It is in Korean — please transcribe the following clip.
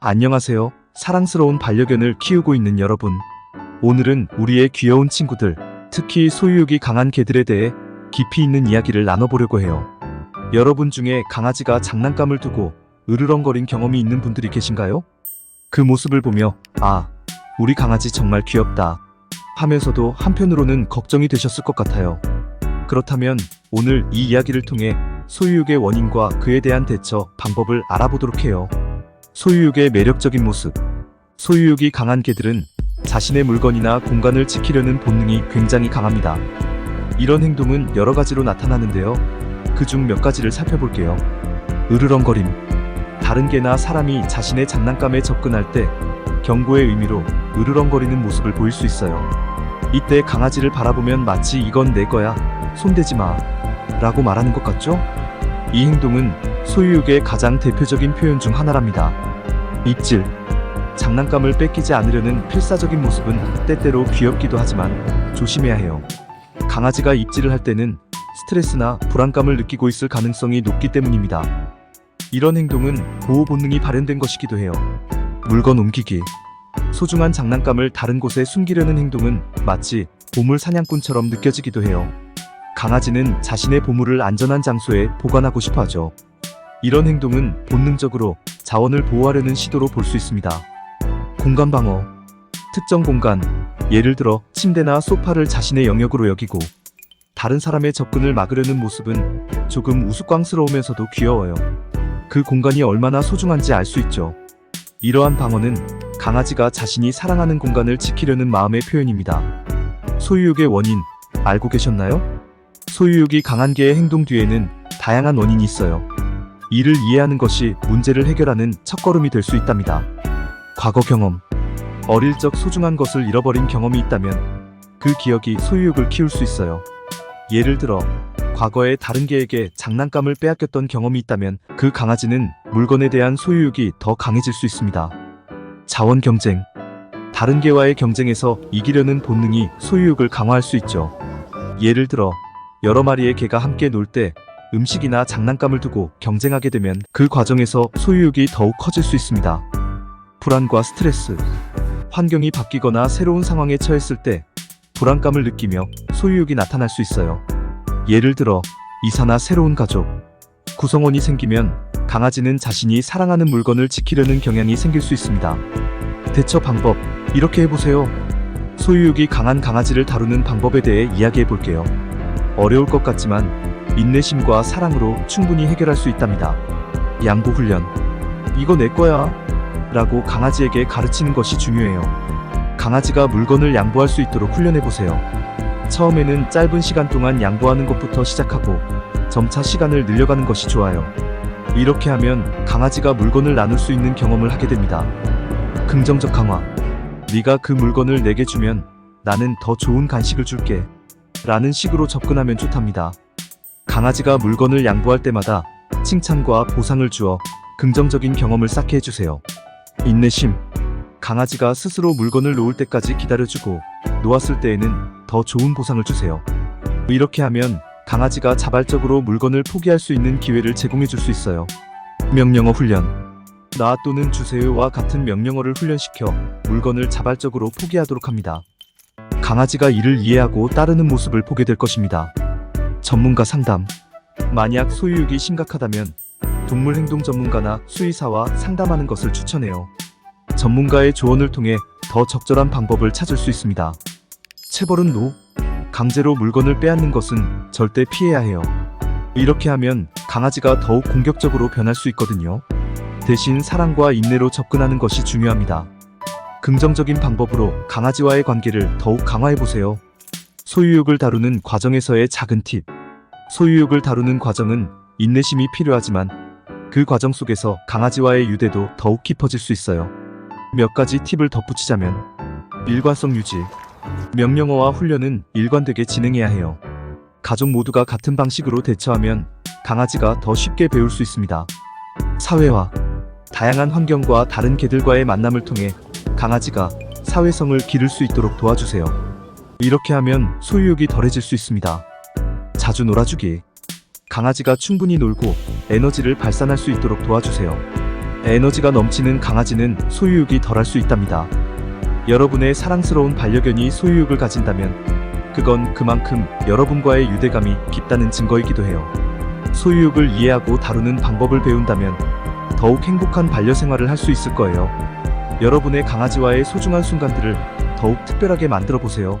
안녕하세요. 사랑스러운 반려견을 키우고 있는 여러분. 오늘은 우리의 귀여운 친구들, 특히 소유욕이 강한 개들에 대해 깊이 있는 이야기를 나눠보려고 해요. 여러분 중에 강아지가 장난감을 두고 으르렁거린 경험이 있는 분들이 계신가요? 그 모습을 보며, 아, 우리 강아지 정말 귀엽다. 하면서도 한편으로는 걱정이 되셨을 것 같아요. 그렇다면 오늘 이 이야기를 통해 소유욕의 원인과 그에 대한 대처 방법을 알아보도록 해요. 소유욕의 매력적인 모습. 소유욕이 강한 개들은 자신의 물건이나 공간을 지키려는 본능이 굉장히 강합니다. 이런 행동은 여러 가지로 나타나는데요. 그 중 몇 가지를 살펴볼게요. 으르렁거림. 다른 개나 사람이 자신의 장난감에 접근할 때 경고의 의미로 으르렁거리는 모습을 보일 수 있어요. 이때 강아지를 바라보면 마치 이건 내 거야. 손대지 마. 라고 말하는 것 같죠? 이 행동은 소유욕의 가장 대표적인 표현 중 하나랍니다. 입질. 장난감을 뺏기지 않으려는 필사적인 모습은 때때로 귀엽기도 하지만 조심해야 해요. 강아지가 입질을 할 때는 스트레스나 불안감을 느끼고 있을 가능성이 높기 때문입니다. 이런 행동은 보호 본능이 발현된 것이기도 해요. 물건 옮기기. 소중한 장난감을 다른 곳에 숨기려는 행동은 마치 보물 사냥꾼처럼 느껴지기도 해요. 강아지는 자신의 보물을 안전한 장소에 보관하고 싶어 하죠. 이런 행동은 본능적으로 자원을 보호하려는 시도로 볼 수 있습니다. 공간 방어. 특정 공간, 예를 들어 침대나 소파를 자신의 영역으로 여기고 다른 사람의 접근을 막으려는 모습은 조금 우스꽝스러우면서도 귀여워요. 그 공간이 얼마나 소중한지 알 수 있죠. 이러한 방어는 강아지가 자신이 사랑하는 공간을 지키려는 마음의 표현입니다. 소유욕의 원인, 알고 계셨나요? 소유욕이 강한 개의 행동 뒤에는 다양한 원인이 있어요. 이를 이해하는 것이 문제를 해결하는 첫걸음이 될 수 있답니다. 과거 경험. 어릴 적 소중한 것을 잃어버린 경험이 있다면 그 기억이 소유욕을 키울 수 있어요. 예를 들어, 과거에 다른 개에게 장난감을 빼앗겼던 경험이 있다면 그 강아지는 물건에 대한 소유욕이 더 강해질 수 있습니다. 자원 경쟁. 다른 개와의 경쟁에서 이기려는 본능이 소유욕을 강화할 수 있죠. 예를 들어, 여러 마리의 개가 함께 놀 때 음식이나 장난감을 두고 경쟁하게 되면 그 과정에서 소유욕이 더욱 커질 수 있습니다. 불안과 스트레스. 환경이 바뀌거나 새로운 상황에 처했을 때 불안감을 느끼며 소유욕이 나타날 수 있어요. 예를 들어 이사나 새로운 가족, 구성원이 생기면 강아지는 자신이 사랑하는 물건을 지키려는 경향이 생길 수 있습니다. 대처 방법 이렇게 해보세요. 소유욕이 강한 강아지를 다루는 방법에 대해 이야기해 볼게요. 어려울 것 같지만 인내심과 사랑으로 충분히 해결할 수 있답니다. 양보 훈련. 이거 내 거야. 라고 강아지에게 가르치는 것이 중요해요. 강아지가 물건을 양보할 수 있도록 훈련해 보세요. 처음에는 짧은 시간 동안 양보하는 것부터 시작하고 점차 시간을 늘려가는 것이 좋아요. 이렇게 하면 강아지가 물건을 나눌 수 있는 경험을 하게 됩니다. 긍정적 강화. 네가 그 물건을 내게 주면 나는 더 좋은 간식을 줄게. 라는 식으로 접근하면 좋답니다. 강아지가 물건을 양보할 때마다 칭찬과 보상을 주어 긍정적인 경험을 쌓게 해주세요. 인내심. 강아지가 스스로 물건을 놓을 때까지 기다려주고 놓았을 때에는 더 좋은 보상을 주세요. 이렇게 하면 강아지가 자발적으로 물건을 포기할 수 있는 기회를 제공해 줄 수 있어요. 명령어 훈련. 나 또는 주세요와 같은 명령어를 훈련시켜 물건을 자발적으로 포기하도록 합니다. 강아지가 이를 이해하고 따르는 모습을 보게 될 것입니다. 전문가 상담. 만약 소유욕이 심각하다면 동물 행동 전문가나 수의사와 상담하는 것을 추천해요. 전문가의 조언을 통해 더 적절한 방법을 찾을 수 있습니다. 체벌은 노. 강제로 물건을 빼앗는 것은 절대 피해야 해요. 이렇게 하면 강아지가 더욱 공격적으로 변할 수 있거든요. 대신 사랑과 인내로 접근하는 것이 중요합니다. 긍정적인 방법으로 강아지와의 관계를 더욱 강화해 보세요. 소유욕을 다루는 과정에서의 작은 팁. 소유욕을 다루는 과정은 인내심이 필요하지만 그 과정 속에서 강아지와의 유대도 더욱 깊어질 수 있어요. 몇 가지 팁을 덧붙이자면 일관성 유지. 명령어와 훈련은 일관되게 진행해야 해요. 가족 모두가 같은 방식으로 대처하면 강아지가 더 쉽게 배울 수 있습니다. 사회화. 다양한 환경과 다른 개들과의 만남을 통해 강아지가 사회성을 기를 수 있도록 도와주세요. 이렇게 하면 소유욕이 덜해질 수 있습니다. 자주 놀아주기. 강아지가 충분히 놀고 에너지를 발산할 수 있도록 도와주세요. 에너지가 넘치는 강아지는 소유욕이 덜할 수 있답니다. 여러분의 사랑스러운 반려견이 소유욕을 가진다면 그건 그만큼 여러분과의 유대감이 깊다는 증거이기도 해요. 소유욕을 이해하고 다루는 방법을 배운다면 더욱 행복한 반려 생활을 할 수 있을 거예요. 여러분의 강아지와의 소중한 순간들을 더욱 특별하게 만들어 보세요.